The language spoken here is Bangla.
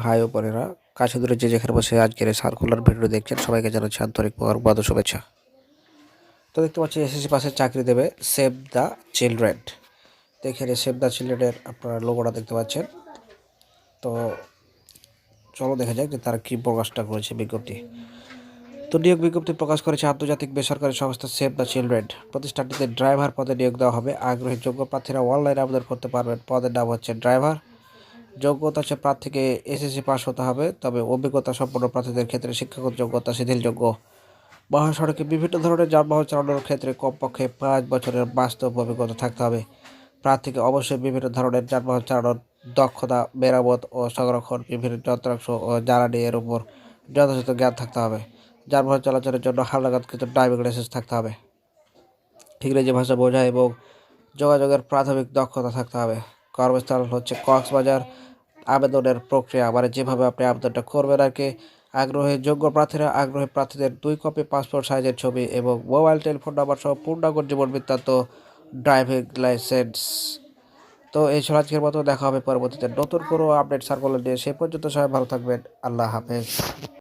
ভাই ও বোনেরা কাছে দূরে যে যেখানে বসে আজকের সার্কুলার ভিডিও দেখছেন, সবাইকে জানাচ্ছি আন্তরিক মোবারকবাদ ও শুভেচ্ছা। তো দেখতে পাচ্ছি এসএসসি পাশে চাকরি দেবে সেভ দ্য চিলড্রেন তো এখানে সেভ দ্য চিলড্রেনের আপনারা লোগোটা দেখতে পাচ্ছেন। তো চলো দেখা যাক যে তারা কী প্রকাশটা করেছে বিজ্ঞপ্তি। তো নিয়োগ বিজ্ঞপ্তি প্রকাশ করেছে আন্তর্জাতিক বেসরকারি সংস্থা সেভ দ্য চিলড্রেন প্রতিষ্ঠানটিতে ড্রাইভার পদে নিয়োগ দেওয়া হবে। আগ্রহী যোগ্য প্রার্থীরা অনলাইনে আবেদন করতে পারবেন। পদের নাম হচ্ছে ড্রাইভার যোগ্যতা হচ্ছে প্রার্থীকে এসএসসি পাস হতে হবে, তবে অভিজ্ঞতা সম্পন্ন প্রার্থীদের ক্ষেত্রে শিক্ষাগত যোগ্যতা শিথিলযোগ্য। মহাসড়কে বিভিন্ন ধরনের যানবাহন চালানোর ক্ষেত্রে কমপক্ষে পাঁচ বছরের বাস্তব অভিজ্ঞতা থাকতে হবে। প্রার্থীকে অবশ্যই বিভিন্ন ধরনের যানবাহন চালানোর দক্ষতা, মেরামত ও সংরক্ষণ, বিভিন্ন যন্ত্রাংশ ও জ্বালানি এর উপর যথাযথ জ্ঞান থাকতে হবে। যানবাহন চলাচলের জন্য হালনাগাদকৃত ড্রাইভিং লাইসেন্স থাকতে হবে। ইংরেজি ভাষা বোঝা এবং যোগাযোগের প্রাথমিক দক্ষতা থাকতে হবে। কর্মস্থল হচ্ছে কক্সবাজার। আবেদনের প্রক্রিয়া মানে যেভাবে আপনি আবেদনটা করবেন আর কি, আগ্রহী, যোগ্য প্রার্থীরা, আগ্রহী প্রার্থীদের দুই কপি পাসপোর্ট সাইজের ছবি এবং মোবাইল টেলিফোন নাম্বার সহ পূর্ণাঙ্গ জীবন বৃত্তান্ত ড্রাইভিং লাইসেন্স তো এই ছিল আজকের মতো, দেখা হবে পরবর্তীতে নতুন কোনো আপডেট সার্কুলার নিয়ে। সে পর্যন্ত সবাই ভালো থাকবেন, আল্লাহ হাফেজ।